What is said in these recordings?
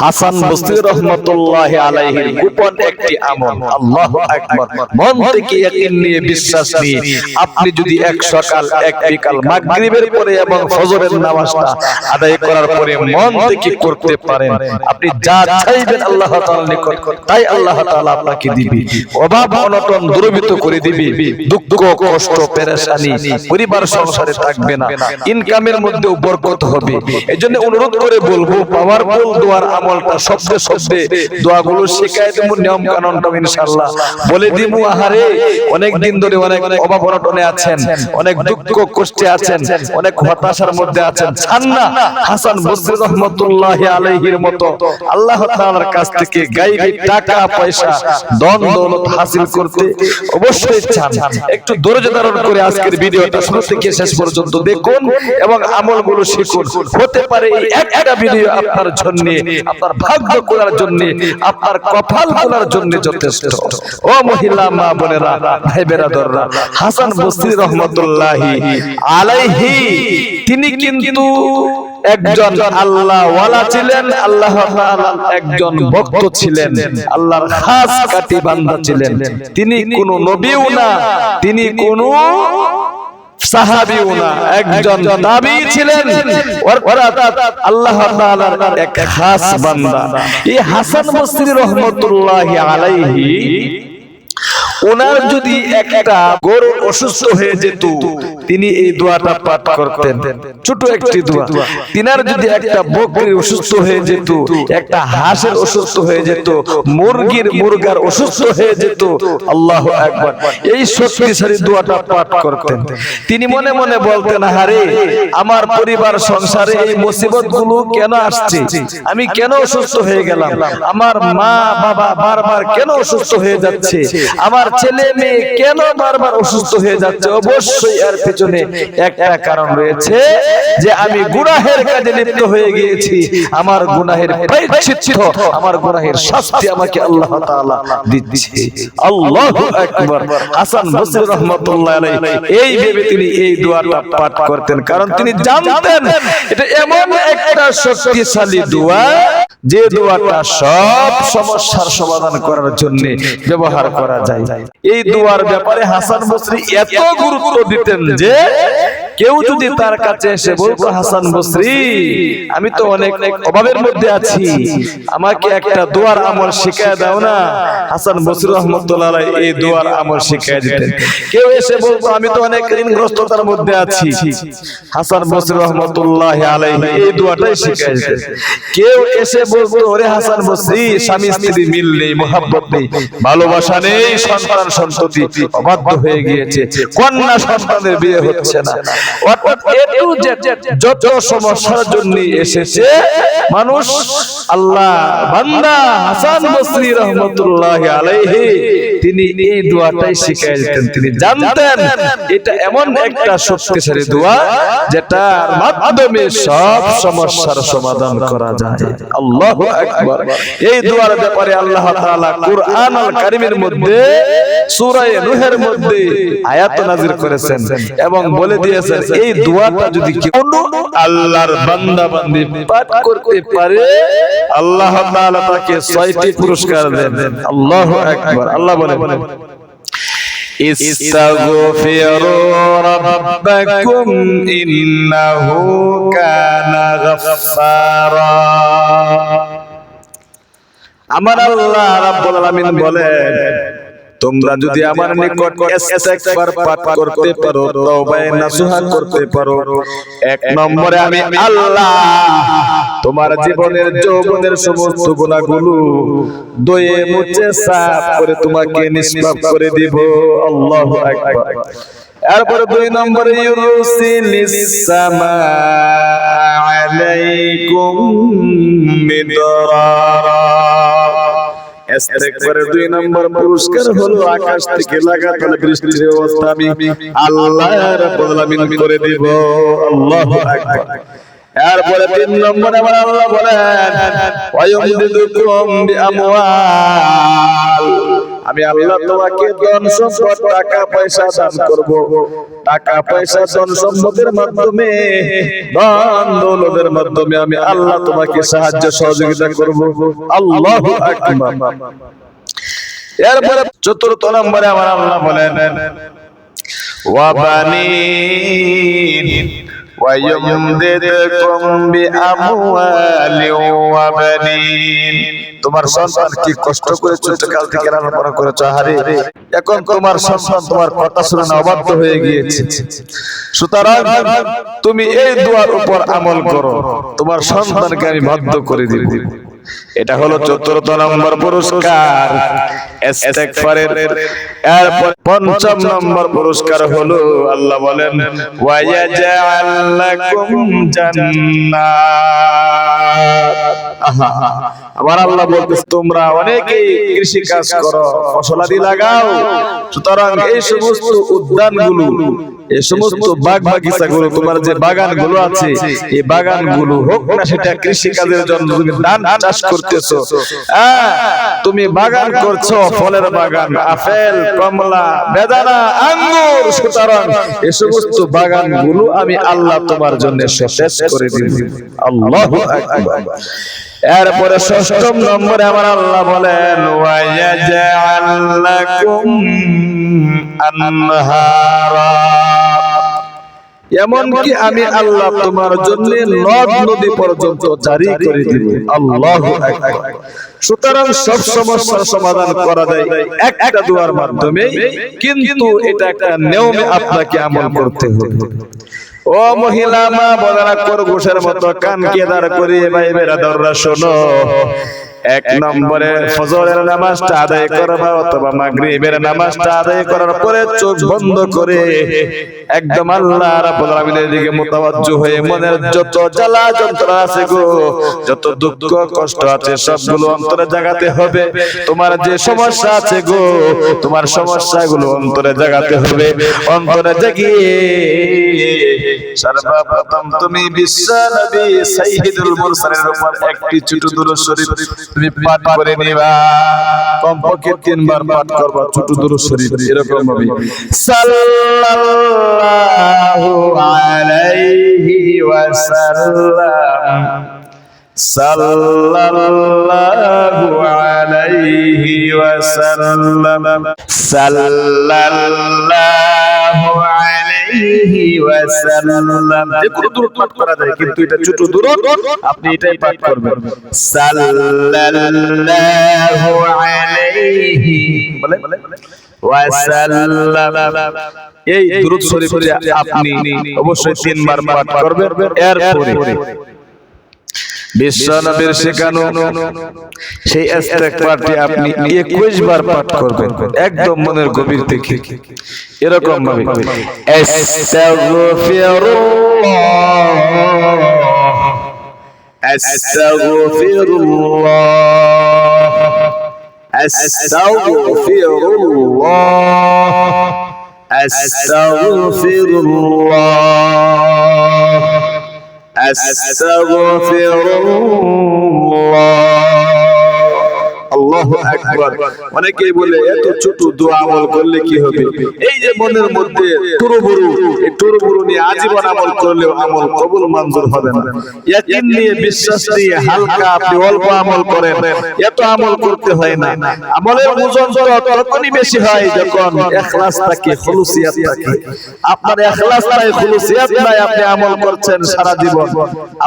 হাসান বসরি রহমতুল্লাহ আলাইহির গোপন একটি আমল। আল্লাহু আকবার। মন থেকে ইয়াকিন নিয়ে বিশ্বাস নিয়ে আপনি যদি এক সকাল এক বিকাল মাগরিবের পরে এবং ফজরের নামাজটা আদায় করার পরে মন থেকে করতে পারেন। আপনি যা চাইবেন আল্লাহ তাআলার নিকট তাই আল্লাহ তাআলা আপনাকে দিবে। অভাব অনটন দূরীভূত করে দিবে। দুঃখ কষ্ট পেরেশানি। পরিবার সংসারে থাকবে না। ইনকামের মধ্যেও বরকত হবে এজন্য অনুরোধ করে বলব পাওয়ারফুল দোয়ার আমলটা শব্দে শব্দে দোয়াগুলো শেখায় দেবো নিয়ম কানুনটা ইনশাআল্লাহ। বলে দিব আহারে, অনেক দিন ধরে অনেক অভাব অনটনে আছেন, অনেক দুঃখ কষ্টে আছেন, অনেক হতাশার মধ্যে আছেন। চান না, হাসান বসরি রহমতুল্লাহ আলাইহির মতো আল্লাহ তাআলার কাছ থেকে গায়বী টাকা, পয়সা, ধন দৌলত হাসিল করতে অবশ্যই চান। একটু ধৈর্য ধারণ করে আজকের ভিডিওটা শুরু থেকে শেষ পর্যন্ত দেখুন এবং আমলগুলো শিখুন। হতে পারে এই একটা ভিডিও আপনার জন্য। আপনার ভাগ্য করার জন্য, আপনার কপাল করার জন্য যথেষ্ট। ও মহিলা, মা বোনেরা ভাই বেরাদররা হাসান বসরি রহমতুল্লাহি আলাইহি। তিনি কিন্তু একজন আল্লাহ ওয়ালা ছিলেন, আল্লাহ একজন ভক্ত ছিলেন, আল্লাহর খাস কাটি বান্দা ছিলেন। তিনি কোন নবীও না, তিনি কোন সাহাবিও না একজন ছিলেন। আল্লাহ তাআলার এক খাস বান্দা। এই হাসান বসরি রহমাতুল্লাহি আলাইহি ওনার যদি একটা গরু অসুস্থ হয়ে যেত তিনি এই দোয়াটা পাঠ করতেন। ছোট একটি দোয়া। তিনার যদি একটা বকরি অসুস্থ হয়ে যেত একটা হাঁসের অসুস্থ হয়ে যেত মুরগির মুরগার অসুস্থ হয়ে যেত আল্লাহ একবার এই শক্তিশালী দোয়াটা পাঠ করতেন। তিনি মনে মনে বলতেন হারে আমার পরিবার সংসারে এই মুসিবতগুলো কেন আসছে? আমি কেন অসুস্থ হয়ে গেলাম? আমার মা বাবা বারবার কেন অসুস্থ হয়ে যাচ্ছে? আমার ছেলে মেয়ে কেন বারবার অসুস্থ হয়ে যাচ্ছে? অবশ্যই এর পেছনে একটা কারণ রয়েছে যে আমি গুনাহের কাজে লিপ্ত হয়ে গিয়েছি। আমার গুনাহের প্রায়শ্চিত্ত আমার গুনাহের শাস্তি আমাকে আল্লাহ তাআলা দিচ্ছে। আল্লাহু আকবার। হাসান বসরি রাহমাতুল্লাহ আলাইহি, এই ভেবে তিনি এই দোয়াটা পাঠ করতেন। কারণ তিনি জানতেন, এটা এমন একটা শক্তিশালী দোয়া যে দোয়াটা সব সমস্যার সমাধান করার জন্য ব্যবহার করা যায়। এই দোয়ার ব্যাপারে হাসান বসরি এত গুরুত্ব দিতেন যে কেউ যদি তার কাছে এসে বলতো হাসান বসরি আমি তো অনেক অভাবের মধ্যে আছি। আমাকে একটা দোয়ার আমল শিখায় দাও না। হাসান বসরি রহমতুল্লাহ এই দোয়ার আমল শিখায় দিতেন। কেউ এসে বলতো আমি তো অনেক ঋণগ্রস্ততার মধ্যে আছি। হাসান বসরি রহমতুল্লাহ আলাইহি এই দোয়াটাই শিখায় দিতেন। কেউ এসে বলতো ওরে হাসান বসরি স্বামী স্ত্রী মিল নেই মোহাব্বত নেই ভালোবাসা নেই সন্তান সন্ততি অবাধ্য হয়ে গিয়েছে কন্যা সন্তানের বিয়ে হচ্ছে না অর্থাৎ এ টু জেড যত সমস্যার জন্য এসেছে মানুষ আল্লাহ বান্দা হাসান বসরি রহমতুল্লাহ আলাইহি। তিনি এই দোয়াটাই শিখাই দিতেন তিনি জানতেন এটা এমন একটা শক্তিশালী দোয়া যেটার মাধ্যমে সব সমস্যার সমাধান করা যায়। আল্লাহু আকবার। এই দোয়ার ব্যাপারে আল্লাহ তাআলা কুরআন আল কারীমের মধ্যে সূরা নূহের মধ্যে আয়াত নাযিল করেছেন এবং বলে দিয়েছেন এই দোয়াটা যদি কোনো আল্লাহর বান্দা বান্দি পাঠ করতে পারে আল্লাহ তাআলা তাকে ছয়টি পুরস্কার দেন। আল্লাহু আকবার। আল্লাহ বলেন استغفروا ربكم إنه كان غفارا আমার আল্লাহ রাব্বুল আলামিন বলেন তোমরা যদি আমার নিকট ইস্তেগফার পাঠ করতে পারো তওবায়ে নাসুহা করতে পারো। এক নম্বরে আমি আল্লাহ। তোমার জীবনের যৌবনের সমস্ত গুনাহগুলো দয়ে মুছে সাফ করে তোমাকে নিষ্পাপ করে দিব। আল্লাহু আকবার। এরপরে দুই নম্বরে ইউরুসিলিস সামা আলাইকুম মিদরারা। ইস্তেগফারের দুই নম্বর পুরস্কার হলো আল্লাহ রাব্বুল আলামিন করে দেব আল্লাহু আকবার এরপরে তিন নম্বর আমার আল্লাহ বলেন, ওয়ায়ুমদিদুকুম বিআমওয়াল। আমি আল্লাহ তোমাকে ধন সম্পদ টাকা পয়সা দান করব টাকা পয়সা ধন সম্পদের মাধ্যমে ধন দৌলতের মাধ্যমে আমি আল্লাহ তোমাকে সাহায্য সহযোগিতা করব আল্লাহু আকবার এরপরে চতুর্থ নম্বরে আমার আল্লাহ বলেন وبنين ويمددكم بأموال وبنين তোমার সন্তান কি কষ্ট করে ছোট কাল থেকে পালন করেছ হারে? এখন তোমার সন্তান তোমার কথা শুনে অবাধ্য হয়ে গিয়েছে। সুতরাং তুমি এই দুয়ার উপর আমল করো। তোমার সন্তানকে আমি বাধ্য করে দিব। এটা হলো চতুর্থ নম্বর পুরস্কার। ইস্তেগফারের এরপর পঞ্চম নম্বর পুরস্কার হলো আল্লাহ বলেন ওয়ায়াজআল লাকুম জান্নাত। আমার আল্লাহ বলতেছে তোমরা অনেকেই কৃষি কাজ করো ফসলাদি লাগাও। সুতরাং এই সমস্ত উদ্যানগুলো এই সমস্ত বাগ বাগিচাগুলো তোমার যে বাগানগুলো আছে এই বাগানগুলো হোক না সেটা কৃষি কাজের জন্য তুমি ধান চাষ করতেছো। হ্যাঁ। তুমি বাগান করছ ফলের বাগান আপেল কমলা বেদানা আঙ্গুর সুতরাং এই সমস্ত বাগানগুলো আমি আল্লাহ তোমার জন্য সতেজ করে দিব। আল্লাহু আকবার। এরপরে ষষ্ঠম নম্বরে আমার আল্লাহ বলেন ওয়ায়াজআল লাকুম আনহারা। এমনকি আমি আল্লাহ তোমার জন্য নদ নদী পর্যন্ত জারি করে দিব। আল্লাহ সুতরাং সব সমস্যার সমাধান করা যায় একটা দুয়ার মাধ্যমে কিন্তু এটা একটা নিয়মে আপনাকে আমল করতে হবে। ও মহিলা মা বদারা কর ঘুষের মতো কান কেদার করে ভাই বেরাদররা শোনো। এক নম্বরে ফজরের নামাজটা আদায় করবা অথবা মাগরিবের নামাজটা আদায় করার পরে চোখ বন্ধ করে একদম আল্লাহ রাব্বুল আলামিনের দিকে মুতাওয়াজ্জু হয়ে মনের যত জ্বালা যন্ত্রণা আছে গো যত দুঃখ কষ্ট আছে সবগুলো অন্তরে জাগাতে হবে। তোমার যে সমস্যা আছে গো তোমার সমস্যাগুলো অন্তরে জাগাতে হবে। অন্তরে জাগিয়ে সর্বপ্রথম তুমি বিশ্ব নবী সাইয়্যিদুল মুরসালিনের উপর একটি ছোট দরুদ শরীফ তুমি পাঠ করে নিবা কমপক্ষে তিনবার সাল্লাল্লাহু আলাইহি ওয়াসাল্লাম সাল্লাল্লাহু সাল্লাল্লাহু আলাইহি ওয়াসাল্লাম। যে কোনো পাঠ করা যায়, কিন্তু এটা ছোট আপনি এটাই পাঠ করবেন। সাল্লাল্লাহু আলাইহি বলে এই শরীফটি আপনি অবশ্যই তিনবার পাঠ করবেন, এরপরে বিশ্ব নবীর শেখানো সেই ইস্তেগফারটি আপনি 21 বার পাঠ করবেন। একদম মনের গভীর থেকে এরকম ভাবে। আস্তাগফিরুল্লাহ আস্তাগফিরুল্লাহ আস্তাগফিরুল্লাহ أستغفر الله বলে, এত ছোট দোয়া আমল করলে কি হবে? এই যে মনের মধ্যে টুরুবুরু এই টুরুবুরু নিয়ে আজীবন আমল করলেও আমল কবুল মঞ্জুর হবে না। ইয়াকিন নিয়ে বিশ্বাস নিয়ে হালকা আপনি অল্প আমল করেন, এত আমল করতে হয় না। আমলের ওজন তখনই বেশি হয় যখন থাকে থাকে। আপনার নাই নাই, আপনি আমল করছেন সারা জীবন।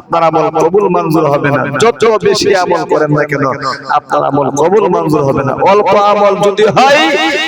আপনার আমল কবুল মঞ্জুর হবে না। যত বেশি আমল করেন না কেন, আপনার আমল কবুল মঞ্জুর হবে না। অল্প আমল যদি হয়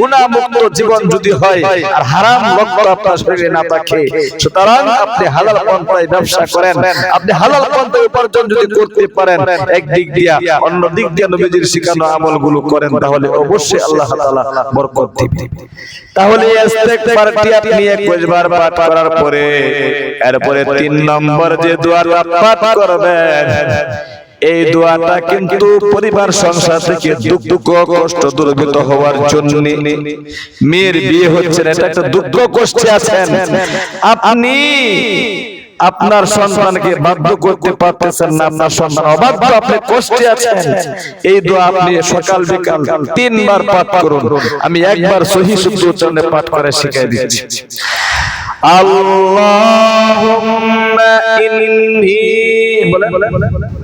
গুনাহ মুক্ত জীবন যদি হয়, আর হারাম লক্ষ্য আপনার শরীরে না থাকে, সুতরাং আপনি হালাল পন্থায় ব্যবসা করেন, আপনি হালাল পন্থায় উপার্জন যদি করতে পারেন দিয়া, অন্য দিক দিয়া নবীজির শিখানো করেন, তাহলে অবশ্যই আল্লাহ বরকত দিবেন। তাহলে আপনি 21 বার পাঠ করার পরে, এরপরে তিন নম্বর যে দোয়াটা পাঠ করবেন এই দোয়াটা কিন্তু পরিবার সংসার থেকে দুঃখ কষ্ট দুর্গত হওয়ার জন্য। মেয়ের বিয়ে হচ্ছে না এটা একটা দুঃখ কষ্টে আছেন। আপনি আপনার সন্তানকে বাধ্য করতে পারতেছেন না আপনার সন্তান অবাধ্য আপনি কষ্টে আছেন। এই দোয়া আপনি সকাল বিকাল তিনবার পাঠ করুন। আমি একবার সহি শুদ্ধ উচ্চারণে পাঠ করে শিখিয়ে দিচ্ছি। আল্লাহুম্মা ইন্নী বলেন আল্লাহুম্মা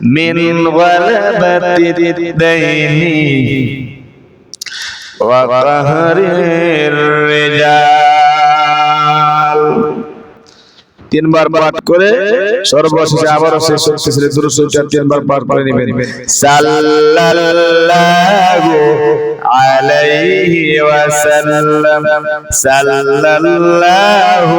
من غلبة الدين وقهر الرجال তিনবার পাঠ করে সর্বশেষে আবারও শেষ শেষে দুরুসুলটা তিনবার পাঠ করে নেবেন সাল্লাল্লাহু আলাইহি ওয়াসাল্লাম সাল্লাল্লাহু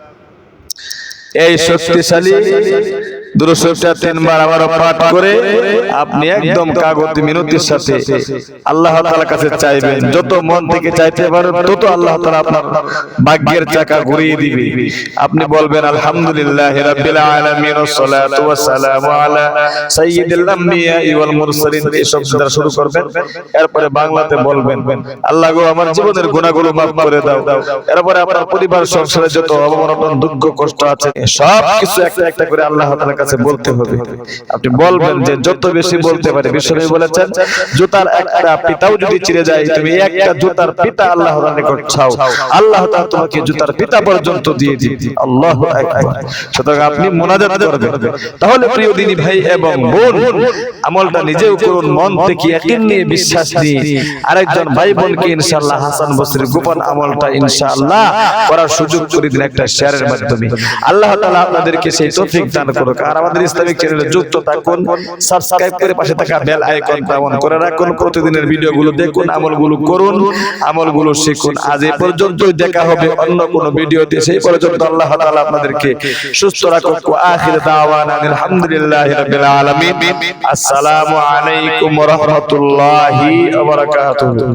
এই শক্তিশালী তিনবার পাঠ করে আপনি একদম কাগজ মিনতির সাথে আল্লাহ তাআলার কাছে চাইবেন। যত মন থেকে চাইতে পারেন, তত আল্লাহ আপনার ভাগ্যের চাকা ঘুরিয়ে দিবে। আপনি বলবেন, আলহামদুলিল্লাহ রাব্বিল আলামিন মুরসালিন। এই শুরু করবেন, এরপরে বাংলাতে বলবেন, আল্লাহ গো, আমার জীবনের গুনাহগুলো মাফ করে দাও। এরপরে আপনার পরিবার, সংসারে যত অবমাননা দুঃখ, কষ্ট আছে সব কিছু একটা একটা করে আল্লাহ তাআলার কাছে বলতে হবে। আপনি বলবেন যে যত বেশি বলতে পারে বলেছেন, জুতার একটা পিতাও যদি যায়, তুমি একটা জুতার পিতা আল্লাহ তাআলার নিকট চাও। আল্লাহ তাআলা তোমাকে জুতার পিতা পর্যন্ত দিয়ে দিবে। আল্লাহু আকবার। সুতরাং আপনি করবেন। তাহলে প্রিয় দিনী ভাই এবং বোন, আমলটা নিজেও করুন, মন থেকে ইয়াকিন নিয়ে বিশ্বাস নিয়ে আরেকজন ভাই বোনকে ইনশাআল্লাহ হাসান বসরির গোপন আমলটা ইনশাআল্লাহ করার সুযোগ করে দিন একটা শেয়ারের মাধ্যমে। আল্লাহ তাআলা আপনাদেরকে সেই তৌফিক দান করুক। আর আমাদের ইসলামিক চ্যানেলে যুক্ত থাকুন সাবস্ক্রাইব করে পাশে থাকা বেল আইকনটা অন করে রাখুন। প্রতিদিনের ভিডিওগুলো দেখুন আমলগুলো করুন আমলগুলো শিখুন। আজ এই পর্যন্তই দেখা হবে অন্য কোন ভিডিওতে। সেই পর্যন্ত আল্লাহ তাআলা আপনাদেরকে সুস্থ রাখুক। আখির দাওয়ানা আলহামদুলিল্লাহি রাব্বিল আলামিন। আসসালামু আলাইকুম ওয়া রাহমাতুল্লাহি ওয়া বারাকাতুহু।